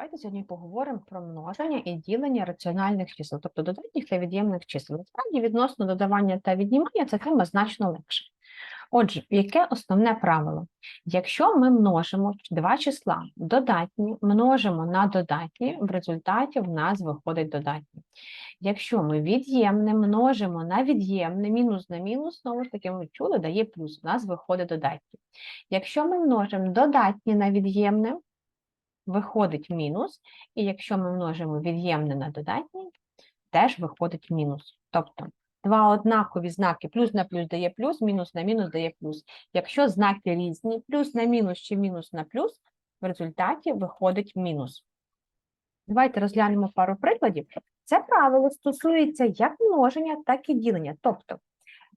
Давайте сьогодні поговоримо про множення і ділення раціональних чисел, тобто додатніх та від'ємних чисел. Насправді, відносно додавання та віднімання ця тема значно легше. Отже, яке основне правило? Якщо ми множимо два числа додатні, множимо на додатні, в результаті в нас виходить додатні. Якщо ми від'ємне множимо на від'ємне, мінус на мінус, знову ж таки, ми чули, дає плюс, у нас виходить додатні. Якщо ми множимо додатні на від'ємне, виходить мінус, і якщо ми множимо від'ємне на додатнє, теж виходить мінус. Тобто два однакові знаки плюс на плюс дає плюс, мінус на мінус дає плюс. Якщо знаки різні, плюс на мінус чи мінус на плюс, в результаті виходить мінус. Давайте розглянемо пару прикладів. Це правило стосується як множення, так і ділення. Тобто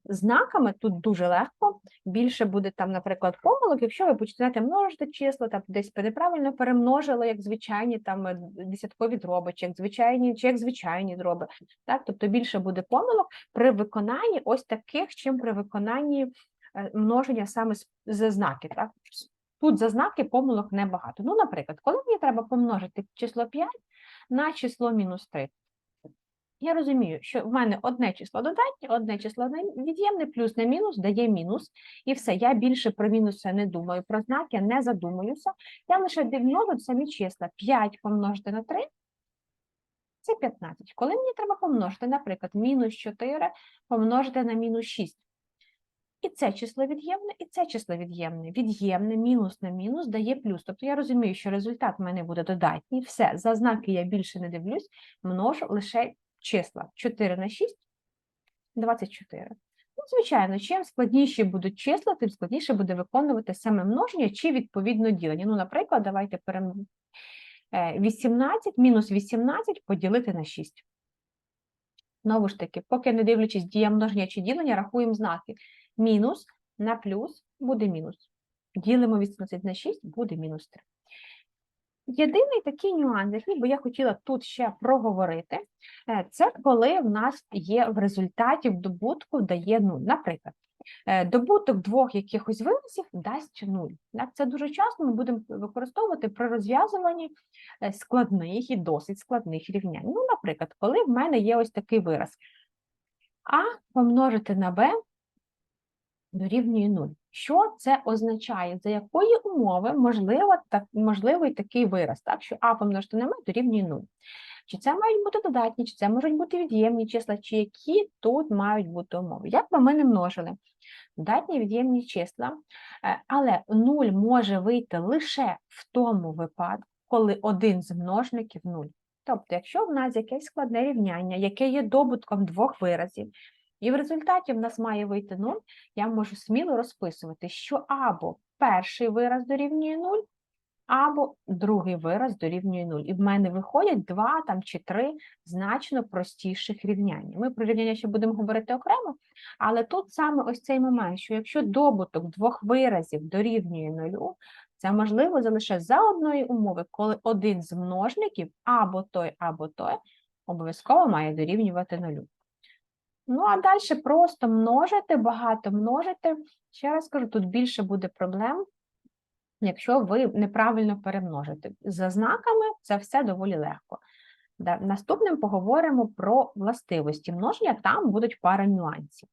знаками тут дуже легко, більше буде там, наприклад, помилок, якщо ви почнете множити числа, там десь неправильно перемножили, як звичайні там е, десяткові дроби, чи як звичайні, чи як звичайні дроби. Так? Тобто більше буде помилок при виконанні ось таких, чим при виконанні е, множення саме за знаки. Так? Тут за знаки помилок небагато. Ну, наприклад, коли мені треба помножити число 5 на число мінус 3, я розумію, що в мене одне число додатнє, одне число від'ємне, плюс на мінус дає мінус. І все, я більше про мінуси не думаю, про знаки не задумуюся. Я лише дивлюся самі числа. 5 помножити на 3 – це 15. Коли мені треба помножити, наприклад, мінус 4 помножити на мінус 6. І це число від'ємне, і це число від'ємне. Від'ємне мінус на мінус дає плюс. Тобто я розумію, що результат в мене буде додатній. Все, за знаки я більше не дивлюсь, множу лише числа 4 на 6 – 24. Ну, звичайно, чим складніші будуть числа, тим складніше буде виконувати саме множення чи відповідно ділення. Ну, наприклад, давайте перем... е, 18 мінус 18 поділити на 6. Знову ж таки, поки не дивлячись дія множення чи ділення, рахуємо знаки. Мінус на плюс буде мінус. Ділимо 18 на 6, буде мінус 3. Єдиний такий нюанс, який би я хотіла тут ще проговорити, е, це коли в нас є в результаті в добутку дає 0. Наприклад, е, добуток двох якихось виразів дасть 0. Це дуже часто ми будемо використовувати при розв'язуванні е, складних і досить складних рівнянь. Ну, наприклад, коли в мене є ось такий вираз А помножити на Б дорівнює 0. Що це означає? За якої умови можливо, так, можливий такий вираз, так? що А помножити на Б дорівнює 0? Чи це мають бути додатні, чи це можуть бути від'ємні числа, чи які тут мають бути умови? Як би ми не множили? Додатні від'ємні числа, е, але 0 може вийти лише в тому випадку, коли один з множників 0. Тобто, якщо в нас якесь складне рівняння, яке є добутком двох виразів, і в результаті в нас має вийти 0, я можу сміло розписувати, що або перший вираз дорівнює 0, або другий вираз дорівнює 0. І в мене виходять два там, чи три значно простіших рівняння. Ми про рівняння ще будемо говорити окремо, але тут саме ось цей момент, що якщо добуток двох виразів дорівнює 0, це можливо лише за одної умови, коли один з множників або той, або той обов'язково має дорівнювати 0. Ну, а далі просто множити, багато множити. Ще раз кажу, тут більше буде проблем, якщо ви неправильно перемножите. За знаками це все доволі легко. Наступним поговоримо про властивості множення, там будуть пара нюансів.